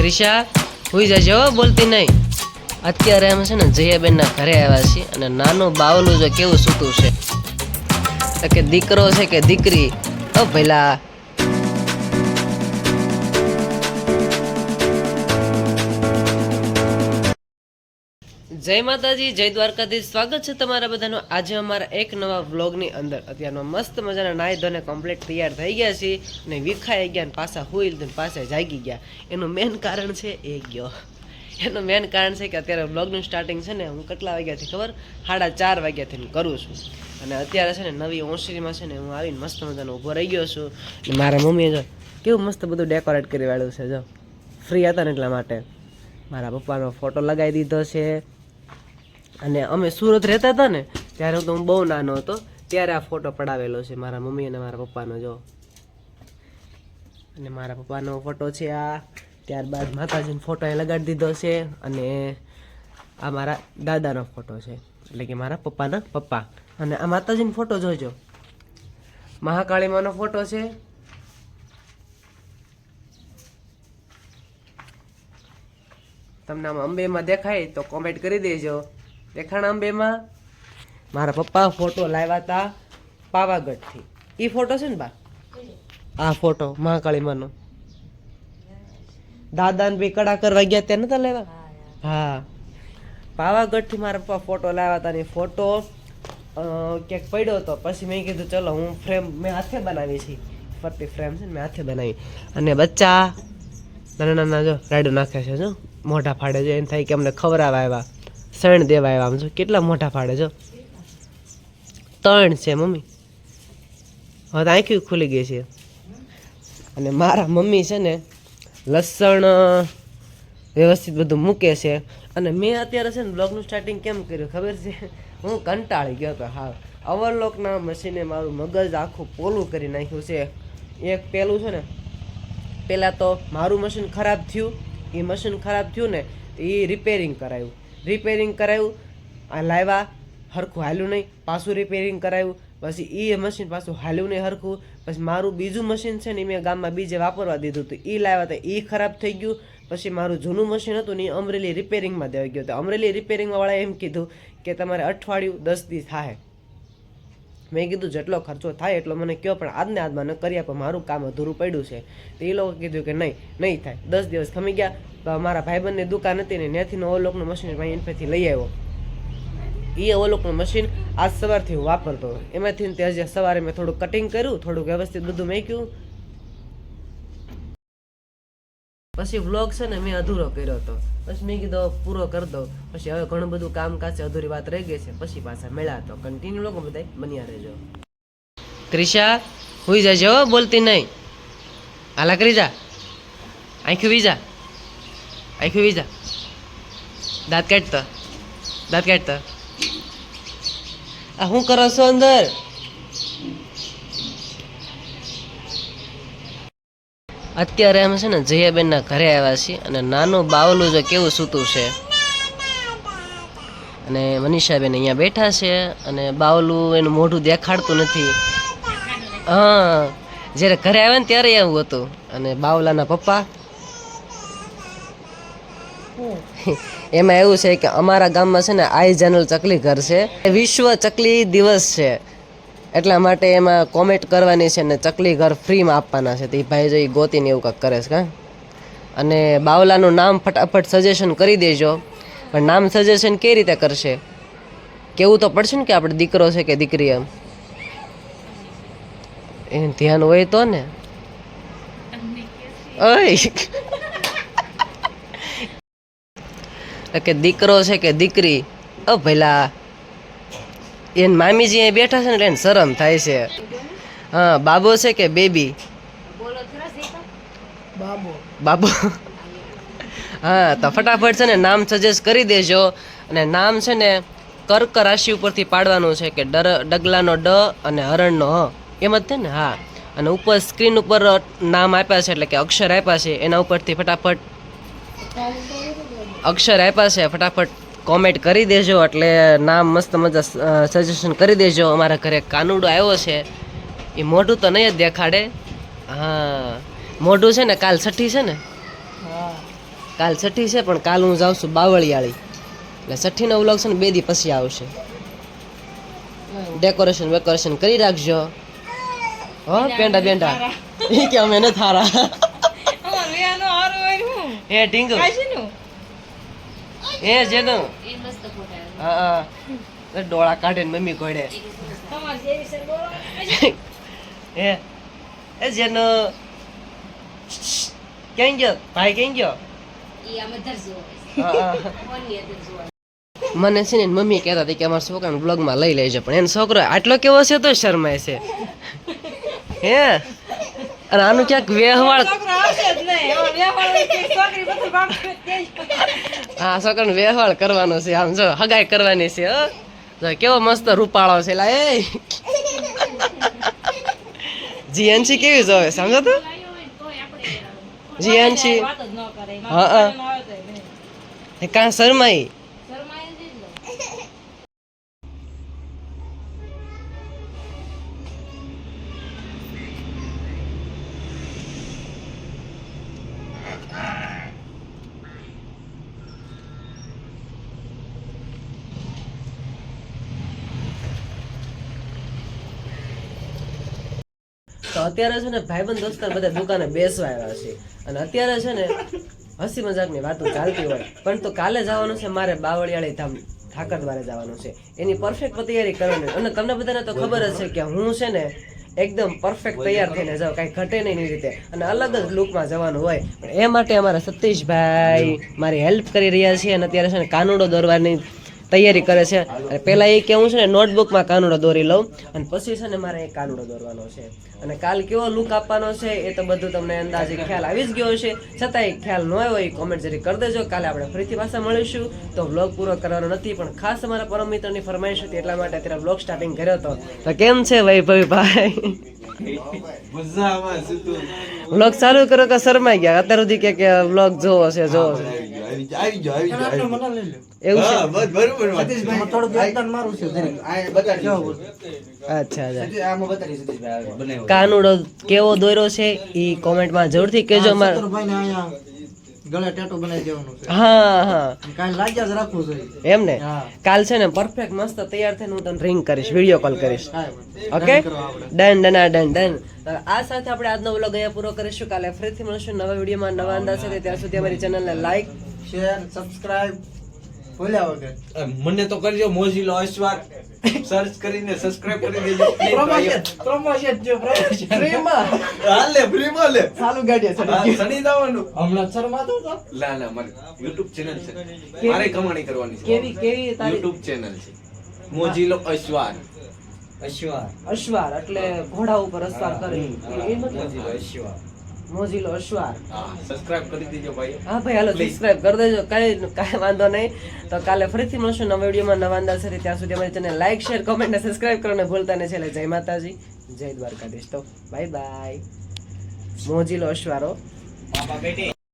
ત્રિષા, હોઈ જજો બોલતી નહીં. અત્યારે અમે છે ને જયાબેનના ઘરે આવ્યા છીએ અને નાનું બાવલું જો કેવું સૂતું છે. કે દીકરો છે કે દીકરી? તો ભઈલા જય માતાજી, જય દ્વારકાધીશ. સ્વાગત છે તમારા બધાનું આજે અમારા એક નવા વ્લોગની અંદર. અત્યારનો મસ્ત મજાના નાહી ધોને કમ્પ્લીટ તૈયાર થઈ ગયા છીએ અને વિખાઈ ગયા ને પાછા હુઈ પાસે જાગી ગયા. એનું મેન કારણ છે એ ગયો. એનું મેન કારણ છે કે અત્યારે વ્લોગનું સ્ટાર્ટિંગ છે ને હું કેટલા વાગ્યાથી ખબર? સાડા ચાર વાગ્યાથી કરું છું. અને અત્યારે છે ને નવી ઓસરીમાં છે ને હું આવીને મસ્ત મજાનો ઊભો રહી ગયો છું. અને મારા મમ્મીએ જો કેવું મસ્ત બધું ડેકોરેટ કરી વાળ્યું છે જો. ફ્રી હતા ને એટલા માટે. મારા પપ્પાનો ફોટો લગાવી દીધો છે. અને અમે સુરત રહેતા હતા ને, ત્યારે તો હું બહુ નાનો હતો, ત્યારે આ ફોટો પડાવેલો છે મારા મમ્મી અને મારા પપ્પાનો, જો. અને મારા પપ્પાનો ફોટો છે આ, ત્યારબાદ માતાજીનો ફોટો એ લગાડી દીધો છે અને આ મારા દાદાનો ફોટો છે, એટલે કે મારા પપ્પાના પપ્પા. અને આ માતાજીનો ફોટો જોજો. મહાકાળી માનો ફોટો છે. તમને આમ અંબેમાં દેખાય તો કોમેન્ટ કરી દેજો. દેખાણ અંબેમાં મારા પપ્પા ફોટો લાવ્યા હતા પાવાગઢથી. એ ફોટો છે ને બા? આ ફોટો, મહાકાળી માનો. દાદાને બી કડા કરવા ગયા ત્યાં નતા લેવા? હા. પાવાગઢથી મારા પપ્પા ફોટો લાવ્યા હતા ને ફોટો ક્યાંક પડ્યો હતો. પછી મેં કીધું, ચલો, હું ફ્રેમ, મેં હાથે બનાવી છે. ફરતી ફ્રેમ છે મેં હાથે બનાવી. અને બચ્ચા નાના નાના જો રાઈડો નાખે છે, જો મોઢા ફાડે છે એમ થાય કે અમને ખબર આવ્યા. સણ દેવા આવ્યા. આમ જો કેટલા મોટા ફાડે જો. ત્રણ છે મમ્મી. હવે તો આંખી ખુલી ગઈ છે. અને મારા મમ્મી છે ને લસણ, વ્યવસ્થિત બધું મૂકે છે. અને મેં અત્યારે છે ને બ્લોગનું સ્ટાર્ટિંગ કેમ કર્યું ખબર છે? હું કંટાળી ગયો હતો. હા. અવરલોકના મશીને મારું મગજ આખું પોલું કરી નાખ્યું છે. એક પેલું છે ને પહેલાં તો મારું મશીન ખરાબ થયું. એ મશીન ખરાબ થયું ને, એ રિપેરિંગ કરાયું. રિપેરિંગ કરાવ્યું લાવ્યા હરખું હાલ્યું નહીં. પાછું રિપેરિંગ કરાયું. પછી એ મશીન પાછું હાલ્યું નહીં હરખું. પછી મારું બીજું મશીન છે ને એ મેં ગામમાં બીજે વાપરવા દીધું હતું. એ લાવ્યા હતા એ ખરાબ થઈ ગયું. પછી મારું જૂનું મશીન હતું ને એ અમરેલી રિપેરિંગમાં દેવાઈ ગયું. હતું અમરેલી રિપેરિંગવાળાએ એમ કીધું કે તમારે અઠવાડિયું દસ દિવસ થાય મેં કીધું, જેટલો ખર્ચો થાય એટલો મને કહો પણ આજને આજમાં ન કરી આપો, મારું કામ અધૂરું પડ્યું છે. તો એ લોકો કીધું કે, નહીં નહીં થાય. દસ દિવસ ખમી ગયા મારા ભાઈબંધની દુકાન હતી ને, ત્યાંથી ઓલોકનું મશીન ભાઈ એનપેથી લઈ આવ્યો. એ ઓલોકનું મશીન આજ સવારથી હું વાપરતો એમાંથી તે આજે સવારે મેં થોડું કટિંગ કર્યું, થોડુંક વ્યવસ્થિત બધું મેક્યું પછી વ્લોગ છે ને મેં અધૂરો કર્યો હતો. પછી મેં કીધું પૂરો કરી દઉં પછી હવે ઘણું બધું કામકાજ છે અધૂરી વાત રહી ગઈ છે. પછી પાછા મેળા તો કન્ટિન્યુ લોકો બધા બન્યા રહેજો. ત્રિષા, હુઈ જજો બોલતી નહીં. હાલા કરી જા. આંખ્યું વીજા આંખ્યું વીજા દાંત કાઢતો દાંત કાઢતો આ શું કરો છો અંદર? અત્યારે અમે છે ને જયાબેનના ઘરે આવ્યા છીએ અને નાનું બાવલું જો કેવું સૂતું છે. અને મનીષાબેન અહીંયા બેઠા છે અને બાવલું એનું મોઢું દેખાડતું નથી. હા, જ્યારે ઘરે આવ્યા ને ત્યારે એવું હતું. અને બાવલાના પપ્પા? એમાં એવું છે કે અમારા ગામમાં છે ને આઈ જનરલ ચકલી ઘર છે. વિશ્વ ચકલી દિવસ છે. એટલા માટે એમાં કોમેન્ટ કરવાની છે ને ચકલી ઘર ફ્રીમાં આપવાના છે. તો એ ભાઈ જો એ ગોતીને એવું કંઈક કરે છે કાં અને બાવલાનું નામ ફટાફટ સજેશન કરી દેજો. પણ નામ સજેશન કઈ રીતે કરશે? કેવું તો પડશે ને કે આપણે દીકરો છે કે દીકરી એમ? એ ધ્યાન હોય તો ને. ઓય. કે દીકરો છે કે દીકરી? ઓ ભઈલા એને મામીજી અહીં બેઠા છે ને એને શરમ થાય છે. હા બાબો છે કે બેબી? બાબો. હા તો ફટાફટ છે ને નામ સજેસ્ટ કરી દેજો. અને નામ છે ને કર્ક રાશિ ઉપરથી પાડવાનું છે કે ડર ડગલાનો ડ અને હરણનો હ. એમ જ છે ને? હા. અને ઉપર સ્ક્રીન ઉપર નામ આપ્યા છે એટલે કે અક્ષર આપ્યા છે. એના ઉપરથી ફટાફટ અક્ષર આપ્યા છે ફટાફટ કોમેન્ટ કરી દેજો એટલે નામ મસ્ત મજા સજેશન કરી દેજો. અમારા ઘરે કાનુડો આવ્યો છે. એ મોઢું તો નહીં જ દેખાડે. હા મોઢું છે ને કાલ છઠ્ઠી છે ને? કાલ છઠ્ઠી છે પણ કાલ હું જાઉં છું બાવળિયાળી. એટલે છઠ્ઠીનો વ્લોગ છે ને બે દી પછી આવશે. ડેકોરેશન વેકોરેશન કરી રાખજો. હો પેંડા પેંડા. એ કે અમે ન થારા. એ ટીંગુ એ જેનું હા હા. એ ડોળા કાઢે ને મમ્મી ઘોડે. એ એ જેનો ક્યાં ગયો? ભાઈ કેમ ગયો? હા, હા. મને છે ને મમ્મી કહેતા હતી કે અમારા છોકરાને બ્લોગમાં લઈ લેજો. પણ એનો છોકરો આટલો કેવો છે તો શરમાય છે. હે? અને આનું ક્યાંક વ્યવહાર હા છોકરાનો વ્યવહાર કરવાનો છે આમ જો હગાઈ કરવાની છે હો. જો કેવો મસ્ત રૂપાળો છે લા એ. જીએનસી કેવી જોવે સમજો તો? જીએનસી હા હા. એ કાં શરમાઈ? તો અત્યારે છે ને ભાઈબંધ દોસ્તાર બધા દુકાને બેસવા આવ્યા છે. અને અત્યારે છે ને હસી મજાકની વાતો ચાલતી હોય. પણ તો કાલે જવાનું છે મારે બાવળિયાળી ધામ ઠાકર દ્વારે જવાનું છે. એની પરફેક્ટ તૈયારી કરવાની. અને તમને બધાને તો ખબર જ છે કે હું છે ને એકદમ પરફેક્ટ તૈયાર થઈને જાઉં. કાંઈ ઘટે નહીં રીતે. અને અલગ જ લુકમાં જવાનું હોય. પણ એ માટે અમારા સતીશભાઈ મારી હેલ્પ કરી રહ્યા છે. અને અત્યારે છે ને કાનુડો દોરવાની તૈયારી કરે છે. અને પહેલાં એ કે હું છે ને નોટબુકમાં કાનુડો દોરી લઉં અને પછી છે ને મારે એ કાનુડો દોરવાનો છે. અને કાલ કેવો લુક આપવાનો છે એ તો બધું તમને અંદાજે ખ્યાલ આવી જ ગયો છે છતાંય ખ્યાલ ન આવ્યો એ કોમેન્ટ જરી કરી દેજો. કાલે આપણે ફરીથી પાછા મળીશું. તો વ્લોગ પૂરો કરવાનો નથી પણ ખાસ અમારા પરમ મિત્રની ફરમાઈશ હતી એટલા માટે અત્યારે વ્લોગ સ્ટાર્ટિંગ કર્યો હતો. તો કેમ છે વૈભવી ભાઈ વ્લોગ ચાલુ કરો કે શરમાઈ ગયા? અત્યાર સુધી કે વ્લોગ જોવો છે જોવો છે. આવી જાઓ, આવી જાઓ, આવી જાઓ, આવી એવું છે? બસ બરોબર વાત. આ બતાડી અચ્છા અચ્છા. આમાં બતાડી સતીશભાઈ, બનાવ્યો. કાનુડો કેવો દોર્યો છે એ કોમેન્ટમાં જરૂરથી કહેજો મારે ભાઈને અહીંયા ગળે ટેટો બનાવી દેવાનું છે. હા હા. કાંઈ લાગ્યા જ રાખવું છે. એમ ને? કાલ છે ને પરફેક્ટ મસ્ત તૈયાર થઈને હું તને રિંગ કરીશ વીડિયો કોલ કરીશ. ઓકે. ડન ડન આ ડન ડન આ સાથે આપણે આજનો વ્લોગ અહીંયા પૂરો કરીશું. કાલે ફરીથી મળીશું નવા વિડીયોમાં નવા અંદાજ સાથે. ત્યાં સુધી અમારી ચેનલને લાઈક શેર સબસ્ક્રાઇબ ભૂલ્યા વગર. મને તો કરજો મોજીલો અશ્વાર સર્ચ કરીને સબસ્ક્રાઇબ કરી દેજો. પ્રમોશન પ્રમોશન જો પ્રમોશન ફ્રીમાં હાલ લે ફ્રીમાં લે. ચાલુ ગાડીએ હા, સડી જવાનું. હમણાં શરમાતો તો લા લા મારે YouTube ચેનલ છે. મારે કમાણી કરવાની છે. કેવી કેવી તારી યુટ્યુબ ચેનલ છે. મોજીલો અશ્વાર અશ્વાર અશ્વાર એટલે ઘોડા ઉપર અશ્વાર કરી. એ મતલબ અશ્વાર મોજીલો અશ્વાર. સબસ્ક્રાઇબ કરી દેજો ભાઈ. હા ભાઈ હાલો સબસ્ક્રાઇબ કરી દેજો. કઈ કાંઈ વાંધો નહીં. તો કાલે ફરીથી મળશું નવા વિડીયોમાં નવા અંદાજ સાથે ત્યાં સુધી અમારી ચેનલ લાઈક શેર કોમેન્ટ અને સબસ્ક્રાઇબ કરવાનું ભૂલતા નહીં. છેલ્લે જય માતાજી જય દ્વારકાધીશ. તો બાય બાય મોજીલો અશ્વારો.